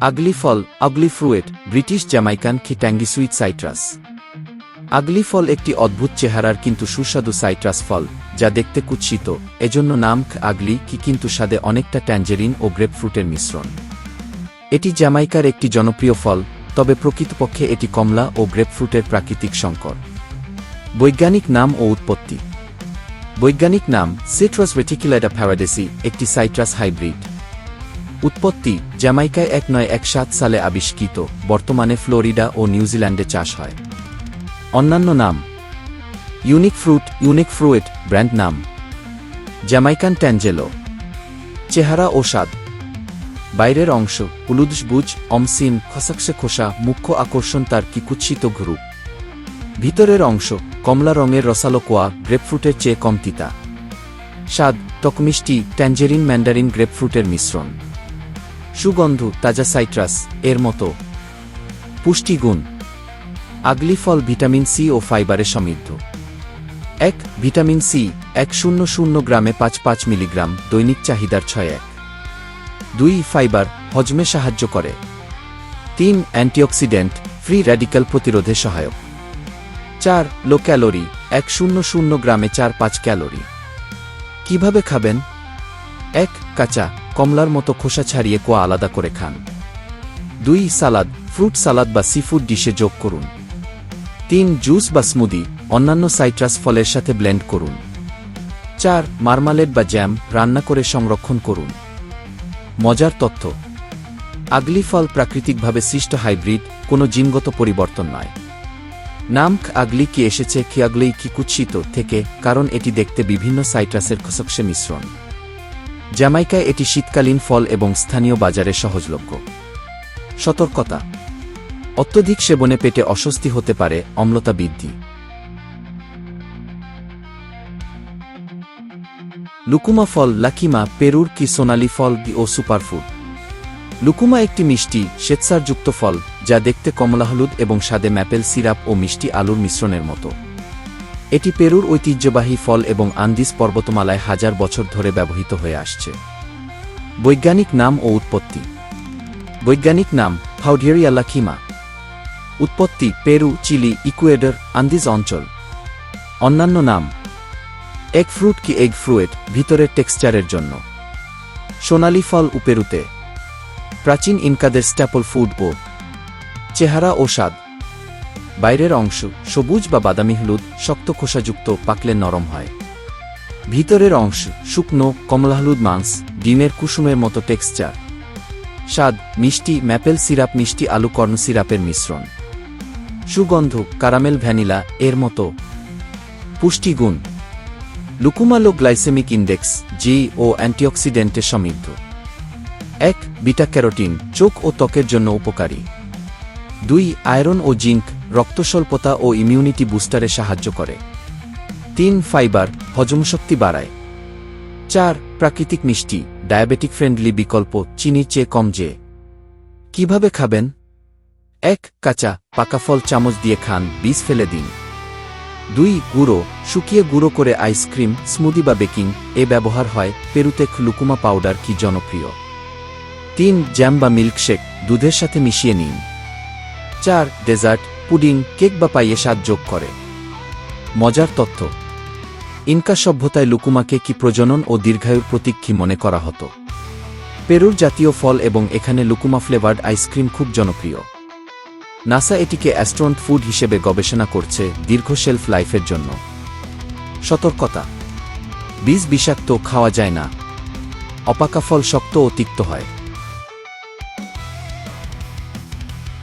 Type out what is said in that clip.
আগলি ফল, ugli fruit, British Jamaican কি tangy sweet citrus. Ugli ফল একটি অদ্ভুত চেহারার কিন্তু সুস্বাদু সাইট্রাস ফল, যা দেখতে কুৎসিত, এজন্য নাম আগলি কি কিন্তু স্বাদে অনেকটা ট্যাঞ্জেরিন ও গ্রেপফ্রুটের মিশ্রণ। এটি জ্যামাইকার একটি জনপ্রিয় ফল, তবে প্রকৃতপক্ষে এটি কমলা ও গ্রেপফ্রুটের প্রাকৃতিক সংকর। বৈজ্ঞানিক নাম ও উৎপত্তি। বৈজ্ঞানিক নাম সিট্রাস রেটিকুলাটা প্যারাডেসি একটি সাইট্রাস হাইব্রিড উৎপত্তি জ্যামাইকায় এক নয় এক সাত সালে আবিষ্কৃত, বর্তমানে ফ্লোরিডা ও নিউজিল্যান্ডে চাষ হয়। অন্যান্য নাম unique fruit unique fruit brand নাম জ্যামাইকান ট্যাঞ্জেলো চেহারা ও স্বাদ। বাইরের অংশ হলুদসবুজ অমসিন খসাকসে খোসা, মুখ্য আকর্ষণ তার কিকুৎসিত গ্রুপ। ভিতরের অংশ কমলা রঙের রসালো কোয়া গ্রেপফ্রুটের চেয়ে কম তিতা। স্বাদ টকমিষ্টি ট্যাঞ্জেরিন ম্যান্ডারিন গ্রেপফ্রুটের মিশ্রণ। সুগন্ধ তাজা সাইট্রাস এর মতো। পুষ্টিগুণ। আগলি ফল ভিটামিন সি ও ফাইবারে সমৃদ্ধ। এক, ভিটামিন সি এক শূন্য শূন্য গ্রামে পাঁচ পাঁচ মিলিগ্রাম দৈনিক চাহিদার ছয় এক। দুই, ফাইবার হজমে সাহায্য করে। তিন, অ্যান্টিঅক্সিডেন্ট ফ্রি র্যাডিক্যাল প্রতিরোধে সহায়ক। চার লো ক্যালোরি এক শূন্য শূন্য গ্রামে চার পাঁচ ক্যালোরি। কীভাবে খাবেন? এক, কাঁচা, কমলার মতো খোসা ছাড়িয়ে কোয়া আলাদা করে খান। দুই, সালাদ, ফ্রুট সালাদ বা সিফুড ডিশে যোগ করুন। তিন, জুস বা স্মুদি, অন্যান্য সাইট্রাস ফলের সাথে ব্লেন্ড করুন। চার মার্মালেড বা জ্যাম রান্না করে সংরক্ষণ করুন। মজার তথ্য, আগলি ফল প্রাকৃতিকভাবে সৃষ্ট হাইব্রিড, কোনো জিনগত পরিবর্তন নয়। নাম আগলি কি এসেছে খিয়াগলেই কি কুৎসিত থেকে, কারণ এটি দেখতে বিভিন্ন সাইট্রাসের খসকসে মিশ্রণ। জ্যামাইকায় এটি শীতকালীন ফল এবং স্থানীয় বাজারে সহজলভ্য। সতর্কতা। অত্যধিক সেবনে পেটে অস্বস্তি হতে পারে, অম্লতা বৃদ্ধি। লুকুমা ফল, লাকিমা, পেরুর কি সোনালি ফল ও সুপারফুড। লুকুমা একটি মিষ্টি, শ্বেতসারযুক্ত ফল, যা দেখতে কমলা হলুদ এবং স্বাদে ম্যাপেল সিরাপ ও মিষ্টি আলুর মিশ্রণের মতো। এটি পেরুর ঐতিহ্যবাহী ফল এবং আন্দিস পর্বতমালায় হাজার বছর ধরে ব্যবহৃত হয়ে আসছে। বৈজ্ঞানিক নাম ও উৎপত্তি। বৈজ্ঞানিক নাম ফাউডিয়ারিয়া লাকিমা উৎপত্তি, পেরু, চিলি, ইকুয়েডর, আন্দিজ অঞ্চল। অন্যান্য নাম। এগ ফ্রুট কি এগ ফ্রুয়েট, ভিতরের টেক্সচারের জন্য। সোনালি ফল উপেরুতে প্রাচীন ইনকাদের স্ট্যাপল ফুড চেহারা ও স্বাদ। বাইরের অংশ, সবুজ বা বাদামি হলুদ, শক্ত খোসাযুক্ত, পাকলে নরম হয়। ভিতরের অংশ, শুকনো, কমলা হলুদ মাংস, ডিমের কুসুমের মতো টেক্সচার। স্বাদ, মিষ্টি, ম্যাপেল সিরাপ, মিষ্টি আলু কর্ন সিরাপের মিশ্রণ। সুগন্ধ, কারামেল, ভ্যানিলা, এর মতো। পুষ্টিগুণ। লুকুমালো গ্লাইসেমিক ইন্ডেক্স জি ও অ্যান্টিঅক্সিডেন্টে সমৃদ্ধ। এক বিটা ক্যারোটিন চোখ ও ত্বকের জন্য উপকারী। দুই, আয়রন ও জিঙ্ক রক্তস্বল্পতা ও ইমিউনিটি বুস্টারে সাহায্য করে। তিন, ফাইবার হজমশক্তি বাড়ায়। চার, প্রাকৃতিক মিষ্টি ডায়াবেটিক ফ্রেন্ডলি বিকল্প চিনির চেয়ে কম যে। কীভাবে খাবেন? এক, কাঁচা পাকা ফল চামচ দিয়ে খান, বীজ ফেলে দিন। দুই, গুঁড়ো শুকিয়ে গুঁড়ো করে আইসক্রিম, স্মুদি বা বেকিং এ ব্যবহার হয় পেরুতেক লুকুমা পাউডার কি জনপ্রিয়? তিন জ্যাম বা মিল্কশেক দুধের সাথে মিশিয়ে নিন। চার, ডেজার্ট, পুডিং, কেক বা পাইয়ে স্বাদ যোগ করে। মজার তথ্য। ইনকা সভ্যতায় লুকুমাকে কি প্রজনন ও দীর্ঘায়ুর প্রতীক কি মনে করা হতো? পেরুর জাতীয় ফল এবং এখানে লুকুমা ফ্লেভার্ড আইসক্রিম খুব জনপ্রিয়। নাসা এটিকে অ্যাস্ট্রন্ট ফুড হিসেবে গবেষণা করছে দীর্ঘ শেলফ লাইফের জন্য। সতর্কতা। বীজ বিষাক্ত, খাওয়া যায় না। অপাকা ফল শক্ত ও তিক্ত হয়।